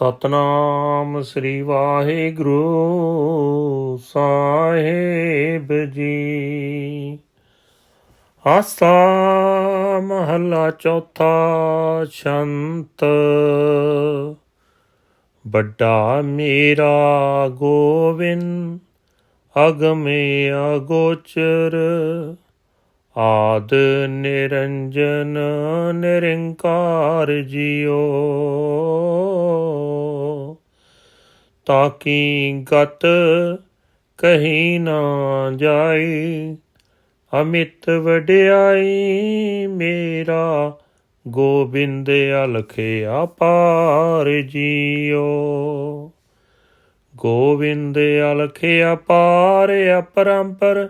ਸਤਨਾਮ ਸ੍ਰੀ ਵਾਹਿਗੁਰੂ ਸਾਹਿਬ ਜੀ। ਆਸਾ ਮਹੱਲਾ ਚੌਥਾ ਸ਼ੰਤ। ਵੱਡਾ ਮੇਰਾ ਗੋਵਿੰਦ ਅਗਮੇ ਅਗੋਚਰ। ਆਦ ਨਿਰੰਜਨ ਨਿਰੰਕਾਰ ਜਿਓ, ਤਾਕੀ ਗਤ ਕਹੀ ਨਾ ਜਾਈ ਅਮਿਤ ਵਡਿਆਈ ਮੇਰਾ ਗੋਬਿੰਦ ਅਲਖਿਆ ਪਾਰ ਜੀਓ। ਗੋਬਿੰਦ ਅਲਖਿਆ ਅਪਾਰ ਅਪਰੰਪਰ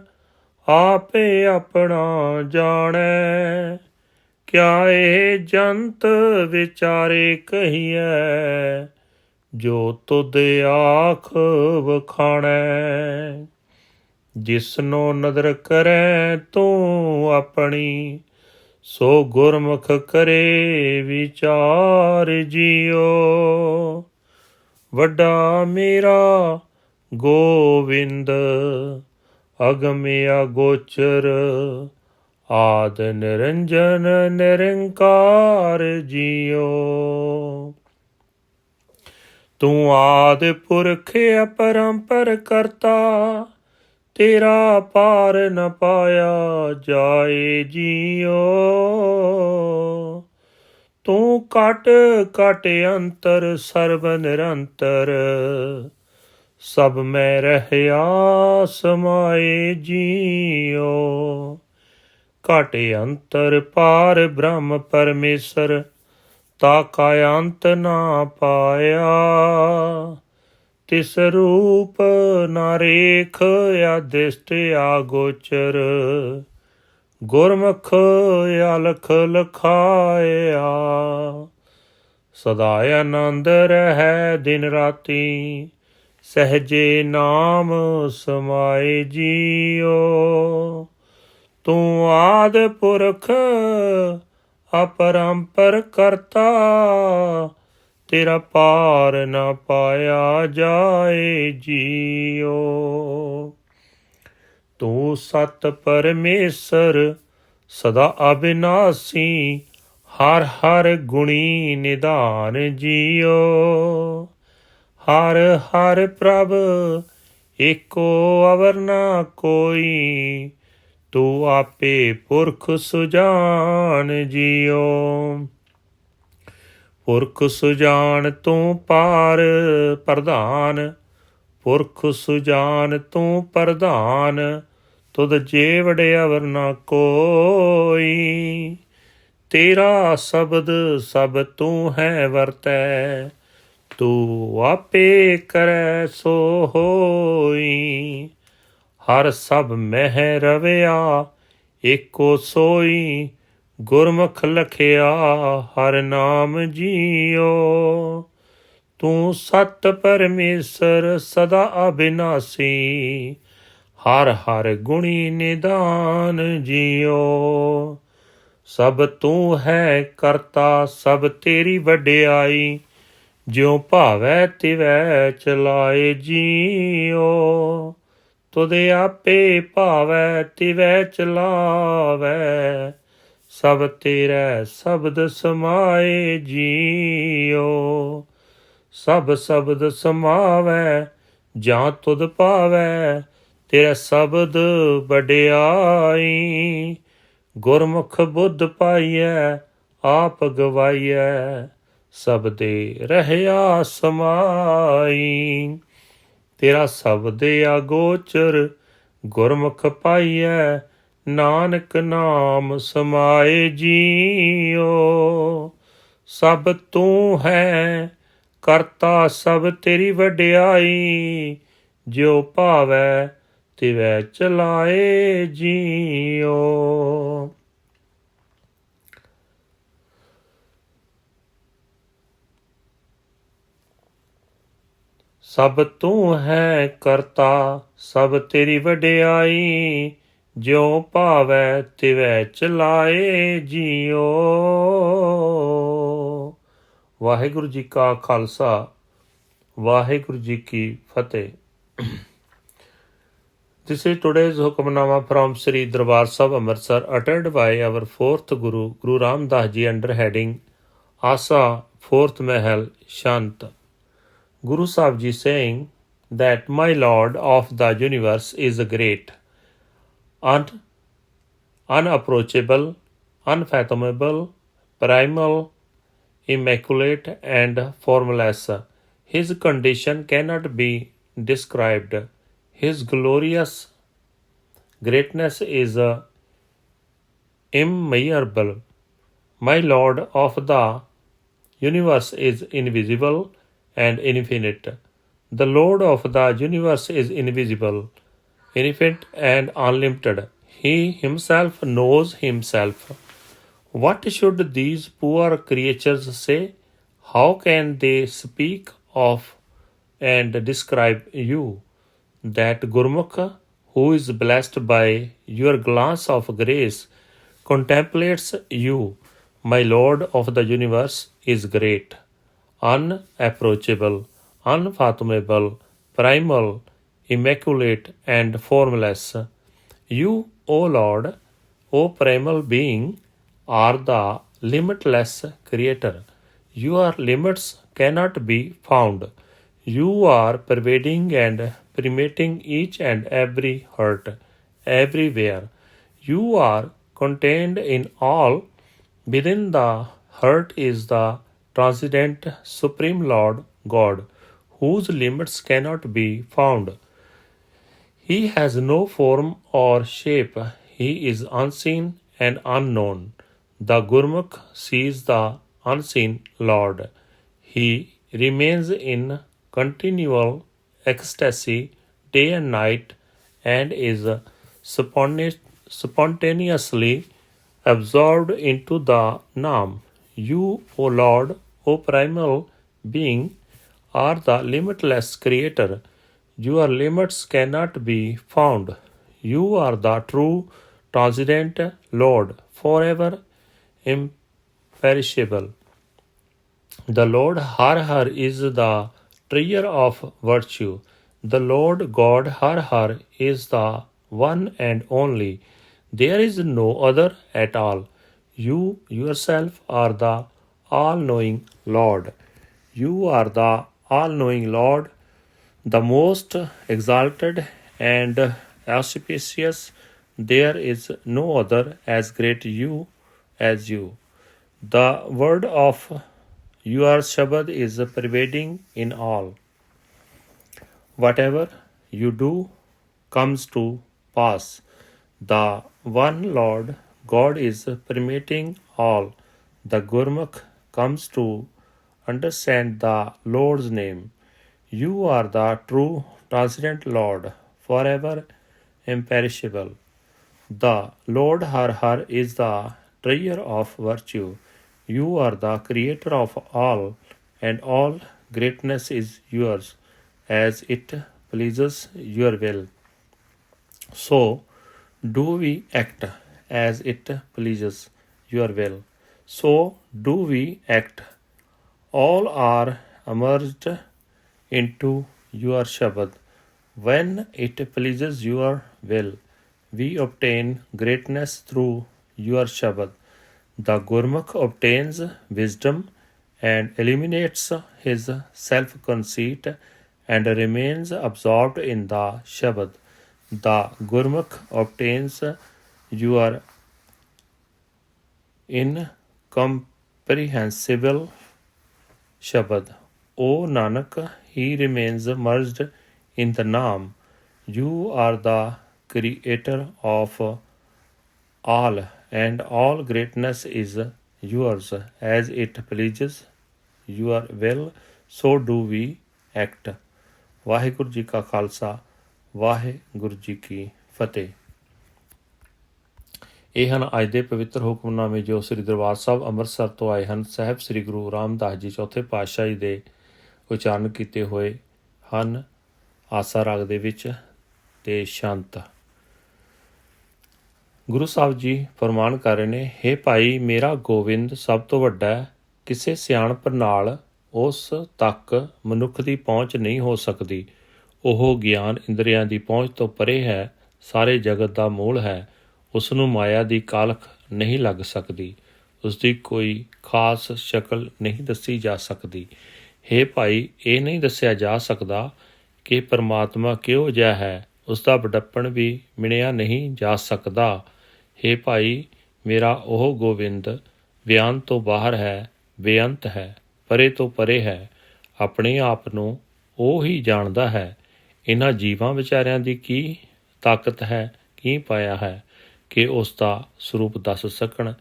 ਆਪੇ ਆਪਣਾ ਜਾਣੈ। ਕਿਆ ਇਹ ਜੰਤ ਵਿਚਾਰੇ ਕਹੀਐ, ਜੋ ਤੁਧ ਆਖ ਵਖਾਣੈ। ਜਿਸਨੋ ਨਦਰ ਕਰੈ ਤੂੰ ਆਪਣੀ, ਸੋ ਗੁਰਮੁਖ ਕਰੇ ਵਿਚਾਰ ਜਿਉ ਵੱਡਾ ਮੇਰਾ ਗੋਵਿੰਦ ਅਗਮਿਆ ਗੋਚਰ, ਆਦ ਨਿਰੰਜਨ ਨਿਰੰਕਾਰ ਜੀਓ। ਤੂੰ ਆਦ ਪੁਰਖ ਅਪਰੰਪਰ ਕਰਤਾ, ਤੇਰਾ ਪਾਰ ਨ ਪਾਇਆ ਜਾਏ ਜੀਓ। ਤੂੰ ਕਟ ਕਟ ਅੰਤਰ ਸਰਬ ਨਿਰੰਤਰ ਸਭ ਮੈਂ ਰਹਿਆ, ਸਮਾਏ ਜੀਓ। ਘਟ ਅੰਤਰ ਪਾਰ ਬ੍ਰਹਮ ਪਰਮੇਸ਼ਰ, ਤਾ ਕਾ ਅੰਤ ਨਾ ਪਾਇਆ। ਤਿਸ ਰੂਪ ਨਾ ਰੇਖ ਆਦਿਸ਼ਟ ਆਗੋਚਰ, ਗੁਰਮੁਖ ਅਲਖ ਲਖਾਇਆ। ਸਦਾ ਆਨੰਦ ਰਹਿ ਦਿਨ ਰਾਤੀ ਸਹਜੇ ਨਾਮ ਸਮਾਏ ਜੀਓ। ਤੂੰ ਆਦ ਪੁਰਖ, ਅਪਰੰਪਰ ਕਰਤਾ, ਤੇਰਾ ਪਾਰ ਨਾ ਪਾਇਆ ਜਾਏ ਜੀਓ। ਤੂੰ ਸਤ ਪਰਮੇਸ਼ਰ, ਸਦਾ ਅਬਿਨਾਸੀ, ਹਰ ਹਰ ਗੁਣੀ ਨਿਧਾਨ ਜੀਓ। ਹਰ ਹਰ ਪ੍ਰਭ ਏਕੋ ਅਵਰ ਨਾ ਕੋਈ, ਤੂੰ ਆਪੇ ਪੁਰਖ ਸੁਜਾਨ ਜਿਉ ਪੁਰਖ ਸੁਜਾਨ ਤੂੰ ਪਾਰ ਪ੍ਰਧਾਨ, ਪੁਰਖ ਸੁਜਾਨ ਤੂੰ ਪ੍ਰਧਾਨ, ਤੁਧ ਜੇਵੜ ਅਵਰ ਨਾ ਕੋਈ। ਤੇਰਾ ਸ਼ਬਦ ਸਭ ਤੂੰ ਹੈ ਵਰਤੈ ਤੂੰ ਆਪੇ ਕਰੈ ਸੋ ਹੋਈ। ਹਰ ਸਭ ਮਹਿ ਰਵਿਆ, ਏਕੋ ਸੋਈ। ਗੁਰਮੁਖ ਲਖਿਆ, ਹਰ ਨਾਮ ਜੀਓ। ਤੂੰ ਸਤ ਪਰਮੇਸ਼ਰ ਸਦਾ ਅਬਿਨਾਸੀ। ਹਰ ਹਰ ਗੁਣੀ ਨਿਦਾਨ ਜੀਓ। ਸਭ ਤੂੰ ਹੈ ਕਰਤਾ, ਸਭ ਤੇਰੀ ਵਡਿਆਈ। ਜਿਉ ਭਾਵੈ ਤਿਵੈ ਚਲਾਏ ਜੀਓ ਤੁਦੇ ਆਪੇ ਭਾਵੈ ਤਿਵੈ ਚਲਾਵੈ, ਸਭ ਤੇਰੇ ਸ਼ਬਦ ਸਮਾਏ ਜੀਓ ਸਭ ਸ਼ਬਦ ਸਮਾਵੈ, ਜਾਂ ਤੁਧ ਪਾਵੈ ਤੇਰਾ ਸ਼ਬਦ ਵਡਿਆਈ। ਗੁਰਮੁਖ ਬੁੱਧ ਪਾਈਐ, ਆਪ ਗਵਾਈਐ ਸਭ ਦੇ ਰਹਿਆ ਸਮਾਈ। ਤੇਰਾ ਸ਼ਬਦ ਆਗੋਚਰ ਗੁਰਮੁਖ ਪਾਈਐ, ਨਾਨਕ ਨਾਮ ਸਮਾਏ ਜੀਓ। ਸਭ ਤੂੰ ਹੈ, ਕਰਤਾ ਸਭ ਤੇਰੀ ਵਡਿਆਈ, ਜਿਉ ਭਾਵੈ ਤਿਵੈ ਚਲਾਏ ਜੀਓ। ਸਭ ਤੂੰ ਹੈ ਕਰਤਾ ਸਭ ਤੇਰੀ ਵਡਿਆਈ ਜਿਉ ਭਾਵੈ ਤਿਵੈ ਚਲਾਏ ਜੀਓ ਵਾਹਿਗੁਰੂ ਜੀ ਕਾ ਖਾਲਸਾ ਵਾਹਿਗੁਰੂ ਜੀ ਕੀ ਫਤਿਹ This is today's Hukamnama from Sri Darbar Sahib Amritsar uttered by our fourth Guru, Guru Ram Das Ji under heading Asa Fourth Mahal Shant. Guru Sahib Ji saying that my Lord of the universe is great, un- unapproachable, unfathomable, primal, immaculate, and formless. His condition cannot be described. His glorious greatness is immeasurable. My Lord of the universe is invisible and infinite. The Lord of the universe is invisible, infinite, and unlimited. He himself knows himself. What should these poor creatures say? How can they speak of and describe you? That Gurmukh, who is blessed by your glance of grace, contemplates you. My Lord of the universe is great, unapproachable, unfathomable, primal, immaculate, and formless. You, O Lord, O primal being, are the limitless creator. Your limits cannot be found. You are pervading and permeating each and every heart, everywhere. You are contained in all. Within the heart is the transcendent Supreme Lord God, whose limits cannot be found. He has no form or shape. He is unseen and unknown. The Gurmukh sees the unseen Lord. He remains in continual ecstasy day and night and is spontaneously absorbed into the Nam. You, O Lord, O primal being, are the limitless creator. Your limits cannot be found. You are the true transcendent Lord, forever imperishable. The Lord Har Har is the treasure of virtue. The Lord God Har Har is the one and only. There is no other at all. You yourself are the all knowing Lord. You are the all knowing Lord, the most exalted and auspicious. There is no other as great you as you. The word of your Shabad is pervading in all. Whatever you do comes to pass. The one Lord God is permitting all. The Gurmukh comes to understand the Lord's name. You are the true transcendent Lord, forever imperishable. The Lord Har Har is the treasure of virtue. You are the creator of all, and all greatness is yours, as it pleases your will. So do we act as it pleases your will. So do we act. All are emerged into your Shabad. When it pleases your will, we obtain greatness through your Shabad. The Gurmukh obtains wisdom and eliminates his self conceit and remains absorbed in the Shabad. The Gurmukh obtains your incomprehensible Shabad. O Nanak, he remains merged in the Naam. You are the creator of all, and all greatness is yours. As it pleases your will, so do we act. Waheguru ji ਕਾ ਖਾਲਸਾ ਵਾਹਿਗੁਰੂ ਜੀ ਕੀ ਫਤਿਹ ਇਹ ਹਨ ਅੱਜ ਦੇ ਪਵਿੱਤਰ ਹੁਕਮਨਾਮੇ ਜੋ ਸ੍ਰੀ ਦਰਬਾਰ ਸਾਹਿਬ ਅੰਮ੍ਰਿਤਸਰ ਤੋਂ ਆਏ ਹਨ। ਸਾਹਿਬ ਸ੍ਰੀ ਗੁਰੂ ਰਾਮਦਾਸ ਜੀ ਚੌਥੇ ਪਾਤਸ਼ਾਹ ਜੀ ਦੇ ਉਚਾਰਨ ਕੀਤੇ ਹੋਏ ਹਨ। ਆਸਾ ਰਾਗ ਦੇ ਵਿੱਚ ਤੇ ਸ਼ਾਂਤ। ਗੁਰੂ ਸਾਹਿਬ ਜੀ ਫਰਮਾਨ ਕਰ ਰਹੇ ਨੇ हे ਭਾਈ, ਮੇਰਾ ਗੋਬਿੰਦ ਸਭ ਤੋਂ ਵੱਡਾ ਹੈ। ਕਿਸੇ ਸਿਆਣਪ ਨਾਲ ਉਸ ਤੱਕ ਮਨੁੱਖ ਦੀ ਪਹੁੰਚ ਨਹੀਂ ਹੋ ਸਕਦੀ। ਉਹ ਗਿਆਨ ਇੰਦਰੀਆਂ ਦੀ ਪਹੁੰਚ ਤੋਂ ਪਰੇ ਹੈ। ਸਾਰੇ ਜਗਤ ਦਾ ਮੂਲ ਹੈ। ਉਸ ਨੂੰ ਮਾਇਆ ਦੀ ਕਾਲਖ ਨਹੀਂ ਲੱਗ ਸਕਦੀ। ਉਸ ਦੀ ਕੋਈ ਖਾਸ ਸ਼ਕਲ ਨਹੀਂ ਦੱਸੀ ਜਾ ਸਕਦੀ। ਹੇ ਭਾਈ, ਇਹ ਨਹੀਂ ਦੱਸਿਆ ਜਾ ਸਕਦਾ ਕਿ ਪਰਮਾਤਮਾ ਕਿਹੋ ਜਿਹਾ ਹੈ। ਉਸ ਦਾ ਵਡੱਪਣ ਵੀ ਮਿਣਿਆ ਨਹੀਂ ਜਾ ਸਕਦਾ। ਹੇ ਭਾਈ, ਮੇਰਾ ਉਹ ਗੋਵਿੰਦ ਬਿਆਨ ਤੋਂ ਬਾਹਰ ਹੈ, ਬੇਅੰਤ ਹੈ, ਪਰੇ ਤੋਂ ਪਰੇ ਹੈ, ਆਪਣੇ ਆਪ ਨੂੰ ਉਹ ਹੀ ਜਾਣਦਾ ਹੈ। ਇਹਨਾਂ ਜੀਵਾਂ ਵਿਚਾਰਿਆਂ ਦੀ ਕੀ ਤਾਕਤ ਹੈ, ਕੀ ਪਾਇਆ ਹੈ? ਕਿ ਉਸ ਦਾ ਸਰੂਪ ਦੱਸ ਸਕਣ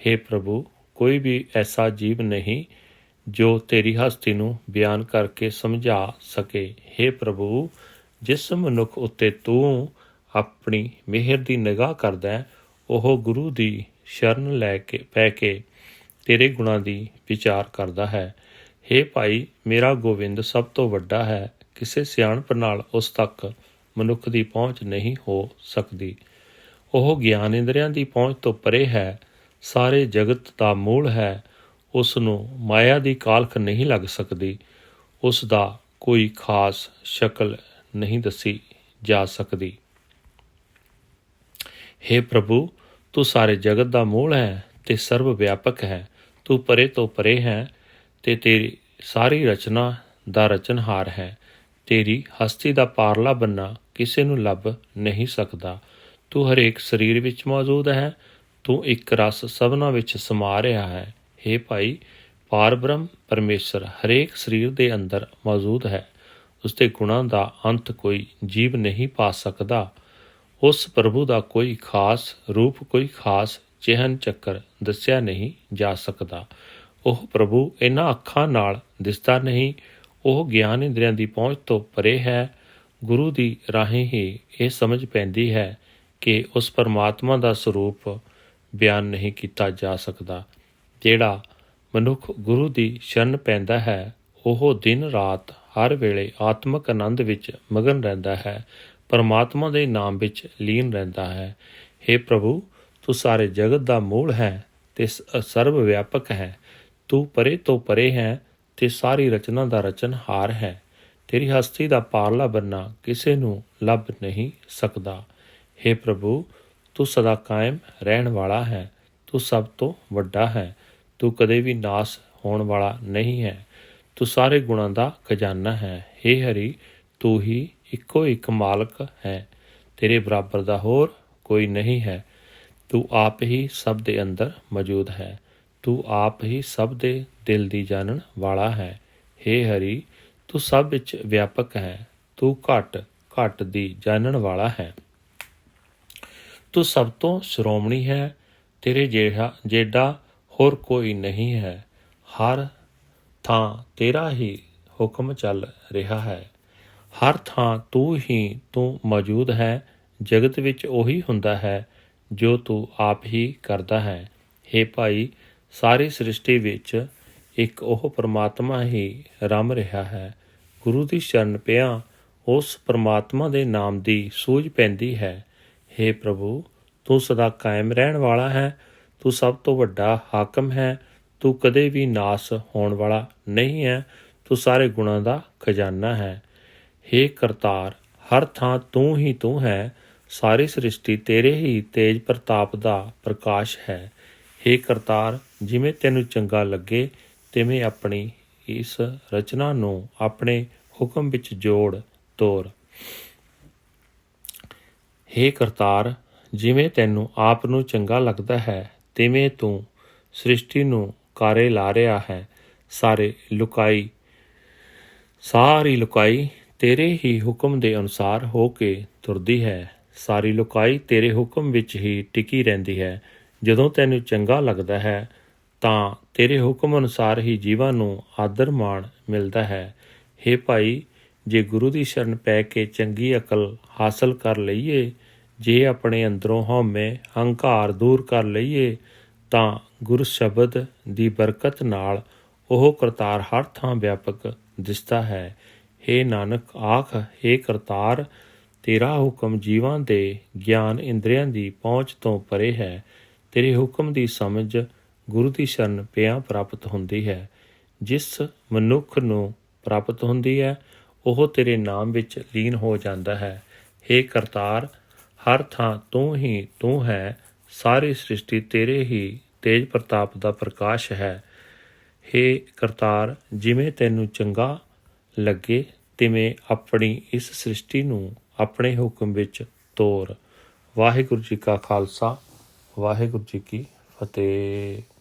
हे ਪ੍ਰਭੂ ਕੋਈ ਵੀ ਐਸਾ ਜੀਵ ਨਹੀਂ ਜੋ ਤੇਰੀ ਹਸਤੀ ਨੂੰ ਬਿਆਨ ਕਰਕੇ ਸਮਝਾ ਸਕੇ हे ਪ੍ਰਭੂ ਜਿਸ ਮਨੁੱਖ ਉੱਤੇ ਤੂੰ ਆਪਣੀ ਮਿਹਰ ਦੀ ਨਿਗਾਹ ਕਰਦਾ ਹੈ, ਉਹ ਗੁਰੂ ਦੀ ਸ਼ਰਨ ਲੈ ਕੇ ਪੈ ਕੇ ਤੇਰੇ ਗੁਣਾਂ ਦੀ ਵਿਚਾਰ ਕਰਦਾ ਹੈ हे ਭਾਈ ਮੇਰਾ ਗੋਬਿੰਦ ਸਭ ਤੋਂ ਵੱਡਾ ਹੈ ਕਿਸੇ ਸਿਆਣਪ ਨਾਲ ਉਸ ਤੱਕ ਮਨੁੱਖ ਦੀ ਪਹੁੰਚ ਨਹੀਂ ਹੋ ਸਕਦੀ ਉਹ ਗਿਆਨ ਇੰਦਰੀਆਂ ਦੀ ਪਹੁੰਚ ਤੋਂ ਪਰੇ ਹੈ, ਸਾਰੇ ਜਗਤ ਦਾ ਮੂਲ ਹੈ ਉਸ ਨੂੰ ਮਾਇਆ ਦੀ ਕਾਲਖ ਨਹੀਂ ਲੱਗ ਸਕਦੀ ਉਸ ਦਾ ਕੋਈ ਖਾਸ ਸ਼ਕਲ ਨਹੀਂ ਦੱਸੀ ਜਾ ਸਕਦੀ। हे ਪ੍ਰਭੂ, ਤੂੰ ਸਾਰੇ ਜਗਤ ਦਾ ਮੂਲ ਹੈ ਤੇ ਸਰਵ ਵਿਆਪਕ ਹੈ, ਤੂੰ ਪਰੇ ਤੋਂ ਪਰੇ ਹੈ ਤੇ ਤੇਰੀ ਸਾਰੀ ਰਚਨਾ ਦਾ ਰਚਨਹਾਰ ਹੈ, ਤੇਰੀ ਹਸਤੀ ਦਾ ਪਾਰਲਾ ਬੰਨਾ ਕਿਸੇ ਨੂੰ ਲੱਭ ਨਹੀਂ ਸਕਦਾ। ਤੂੰ ਹਰੇਕ ਸਰੀਰ ਵਿੱਚ ਮੌਜੂਦ ਹੈ, ਤੂੰ ਇੱਕ ਰਸ ਸਭਨਾ ਵਿੱਚ ਸਮਾ ਰਿਹਾ ਹੈ। हे ਭਾਈ ਪਾਰਬ੍ਰਹਮ ਪਰਮੇਸ਼ਰ ਹਰੇਕ ਸਰੀਰ ਦੇ ਅੰਦਰ ਮੌਜੂਦ ਹੈ। ਉਸ ਦੇ ਗੁਣਾਂ ਦਾ ਅੰਤ ਕੋਈ ਜੀਵ ਨਹੀਂ ਪਾ ਸਕਦਾ। ਉਸ ਪ੍ਰਭੂ ਦਾ ਕੋਈ ਖਾਸ ਰੂਪ, ਕੋਈ ਖਾਸ ਚਿਹਨ ਚੱਕਰ ਦੱਸਿਆ ਨਹੀਂ ਜਾ ਸਕਦਾ। ਉਹ ਪ੍ਰਭੂ ਇਹਨਾਂ ਅੱਖਾਂ ਨਾਲ ਦਿਸਦਾ ਨਹੀਂ, ਉਹ ਗਿਆਨ ਇੰਦਰੀਆਂ ਦੀ ਪਹੁੰਚ ਤੋਂ ਪਰੇ ਹੈ। ਗੁਰੂ ਦੀ ਰਾਹੀਂ ਹੀ ਇਹ ਸਮਝ ਪੈਂਦੀ ਹੈ ਕਿ ਉਸ ਪਰਮਾਤਮਾ ਦਾ ਸਰੂਪ ਬਿਆਨ ਨਹੀਂ ਕੀਤਾ ਜਾ ਸਕਦਾ, ਜਿਹੜਾ ਮਨੁੱਖ ਗੁਰੂ ਦੀ ਸ਼ਰਨ ਪੈਂਦਾ ਹੈ, ਉਹ ਦਿਨ ਰਾਤ ਹਰ ਵੇਲੇ ਆਤਮਿਕ ਆਨੰਦ ਵਿੱਚ ਮਗਨ ਰਹਿੰਦਾ ਹੈ, ਪਰਮਾਤਮਾ ਦੇ ਨਾਮ ਵਿੱਚ ਲੀਨ ਰਹਿੰਦਾ ਹੈ। हे ਪ੍ਰਭੂ, ਤੂੰ ਸਾਰੇ ਜਗਤ ਦਾ ਮੂਲ ਹੈ ਤੇ ਸ- ਸਰਵ ਵਿਆਪਕ ਹੈ। ਤੂੰ ਪਰੇ ਤੋਂ ਪਰੇ ਹੈ ਤੇ ਸਾਰੀ ਰਚਨਾ ਦਾ ਰਚਨਹਾਰ ਹੈ। ਤੇਰੀ ਹਸਤੀ ਦਾ ਪਾਰਲਾ ਬੰਨਾ ਕਿਸੇ ਨੂੰ ਲੱਭ ਨਹੀਂ ਸਕਦਾ। हे ਪ੍ਰਭੂ ਤੂੰ ਸਦਾ ਕਾਇਮ ਰਹਿਣ ਵਾਲਾ ਹੈ ਤੂੰ ਸਭ ਤੋਂ ਵੱਡਾ ਹੈ ਤੂੰ ਕਦੇ ਵੀ ਨਾਸ ਹੋਣ ਵਾਲਾ ਨਹੀਂ ਹੈ ਤੂੰ ਸਾਰੇ ਗੁਣਾਂ ਦਾ ਖਜ਼ਾਨਾ ਹੈ हे ਹਰੀ ਤੂੰ ਹੀ ਇੱਕੋ ਇੱਕ ਮਾਲਕ ਹੈ ਤੇਰੇ ਬਰਾਬਰ ਦਾ ਹੋਰ ਕੋਈ ਨਹੀਂ ਹੈ ਤੂੰ ਆਪ ਹੀ ਸਭ ਦੇ ਅੰਦਰ ਮੌਜੂਦ ਹੈ ਤੂੰ ਆਪ ਹੀ ਸਭ ਦੇ ਦਿਲ ਦੀ ਜਾਣਨ ਵਾਲਾ ਹੈ हे ਹਰੀ ਤੂੰ ਸਭ ਵਿੱਚ ਵਿਆਪਕ ਹੈ ਤੂੰ ਘਟ ਘਟ ਦੀ ਜਾਣਨ ਵਾਲਾ ਹੈ ਤੂੰ ਸਭ ਤੋਂ ਸ਼੍ਰੋਮਣੀ ਹੈ, ਤੇਰੇ ਜਿਹੜਾ ਜਿਹੜਾ ਹੋਰ ਕੋਈ ਨਹੀਂ ਹੈ। ਹਰ ਥਾਂ ਤੇਰਾ ਹੀ ਹੁਕਮ ਚੱਲ ਰਿਹਾ ਹੈ। ਹਰ ਥਾਂ ਤੂੰ ਹੀ ਤੂੰ ਮੌਜੂਦ ਹੈ। ਜਗਤ ਵਿੱਚ ਉਹੀ ਹੁੰਦਾ ਹੈ ਜੋ ਤੂੰ ਆਪ ਹੀ ਕਰਦਾ ਹੈ। हे ਭਾਈ, ਸਾਰੀ ਸ੍ਰਿਸ਼ਟੀ ਵਿੱਚ ਇੱਕ ਉਹ ਪਰਮਾਤਮਾ ਹੀ ਰਮ ਰਿਹਾ ਹੈ। ਗੁਰੂ ਦੀ ਸ਼ਰਨ ਪਿਆ ਉਸ ਪਰਮਾਤਮਾ ਦੇ ਨਾਮ ਦੀ ਸੂਝ ਪੈਂਦੀ ਹੈ। हे ਪ੍ਰਭੂ ਤੂੰ ਸਦਾ ਕਾਇਮ ਰਹਿਣ ਵਾਲਾ ਹੈ ਤੂੰ ਸਭ ਤੋਂ ਵੱਡਾ ਹਾਕਮ ਹੈ ਤੂੰ ਕਦੇ ਵੀ ਨਾਸ ਹੋਣ ਵਾਲਾ ਨਹੀਂ ਹੈ ਤੂੰ ਸਾਰੇ ਗੁਣਾਂ ਦਾ ਖਜ਼ਾਨਾ ਹੈ हे ਕਰਤਾਰ ਹਰ ਥਾਂ ਤੂੰ ਹੀ ਤੂੰ ਹੈ ਸਾਰੀ ਸ੍ਰਿਸ਼ਟੀ ਤੇਰੇ ਹੀ ਤੇਜ ਪ੍ਰਤਾਪ ਦਾ ਪ੍ਰਕਾਸ਼ ਹੈ हे ਕਰਤਾਰ ਜਿਵੇਂ ਤੈਨੂੰ ਚੰਗਾ ਲੱਗੇ ਤਿਵੇਂ ਆਪਣੀ ਇਸ ਰਚਨਾ ਨੂੰ ਆਪਣੇ ਹੁਕਮ ਵਿੱਚ ਜੋੜ ਤੋਰ ਹੇ ਕਰਤਾਰ, ਜਿਵੇਂ ਤੈਨੂੰ ਆਪ ਨੂੰ ਚੰਗਾ ਲੱਗਦਾ ਹੈ, ਤਿਵੇਂ ਤੂੰ ਸ੍ਰਿਸ਼ਟੀ ਨੂੰ ਕਾਰੇ ਲਾ ਰਿਹਾ ਹੈ। ਸਾਰੇ ਲੁਕਾਈ, ਸਾਰੀ ਲੁਕਾਈ ਤੇਰੇ ਹੀ ਹੁਕਮ ਦੇ ਅਨੁਸਾਰ ਹੋ ਕੇ ਤੁਰਦੀ ਹੈ। ਸਾਰੀ ਲੁਕਾਈ ਤੇਰੇ ਹੁਕਮ ਵਿੱਚ ਹੀ ਟਿਕੀ ਰਹਿੰਦੀ ਹੈ। ਜਦੋਂ ਤੈਨੂੰ ਚੰਗਾ ਲੱਗਦਾ ਹੈ, ਤਾਂ ਤੇਰੇ ਹੁਕਮ ਅਨੁਸਾਰ ਹੀ ਜੀਵਾਂ ਨੂੰ ਆਦਰ ਮਾਣ ਮਿਲਦਾ ਹੈ। हे ਭਾਈ ਜੇ ਗੁਰੂ ਦੀ ਸ਼ਰਨ ਪੈ ਕੇ ਚੰਗੀ ਅਕਲ ਹਾਸਲ ਕਰ ਲਈਏ, ਜੇ ਆਪਣੇ ਅੰਦਰੋਂ ਹਉਮੈ ਹੰਕਾਰ ਦੂਰ ਕਰ ਲਈਏ, ਤਾਂ ਗੁਰ ਸ਼ਬਦ ਦੀ ਬਰਕਤ ਨਾਲ ਉਹ ਕਰਤਾਰ ਹਰ ਥਾਂ ਵਿਆਪਕ ਦਿਸਦਾ ਹੈ। हे ਨਾਨਕ, ਆਖ हे ਕਰਤਾਰ, ਤੇਰਾ ਹੁਕਮ ਜੀਵਾਂ ਦੇ ਗਿਆਨ ਇੰਦਰੀਆਂ ਦੀ ਪਹੁੰਚ ਤੋਂ ਪਰੇ ਹੈ। ਤੇਰੇ ਹੁਕਮ ਦੀ ਸਮਝ ਗੁਰੂ ਦੀ ਸ਼ਰਨ ਪਿਆ ਪ੍ਰਾਪਤ ਹੁੰਦੀ ਹੈ। ਜਿਸ ਮਨੁੱਖ ਨੂੰ ਪ੍ਰਾਪਤ ਹੁੰਦੀ ਹੈ ਉਹ ਤੇਰੇ ਨਾਮ ਵਿੱਚ ਲੀਨ ਹੋ ਜਾਂਦਾ ਹੈ। हे ਕਰਤਾਰ, ਹਰ ਥਾਂ ਤੂੰ ਹੀ ਤੂੰ ਹੈ। ਸਾਰੀ ਸ੍ਰਿਸ਼ਟੀ ਤੇਰੇ ਹੀ ਤੇਜ ਪ੍ਰਤਾਪ ਦਾ ਪ੍ਰਕਾਸ਼ ਹੈ। हे ਕਰਤਾਰ, ਜਿਵੇਂ ਤੈਨੂੰ ਚੰਗਾ ਲੱਗੇ, ਤਿਵੇਂ ਆਪਣੀ ਇਸ ਸ੍ਰਿਸ਼ਟੀ ਨੂੰ ਆਪਣੇ ਹੁਕਮ ਵਿੱਚ ਤੋਰ। ਵਾਹਿਗੁਰੂ ਜੀ ਕਾ ਖਾਲਸਾ, ਵਾਹਿਗੁਰੂ ਜੀ ਕੀ ਫਤਿਹ।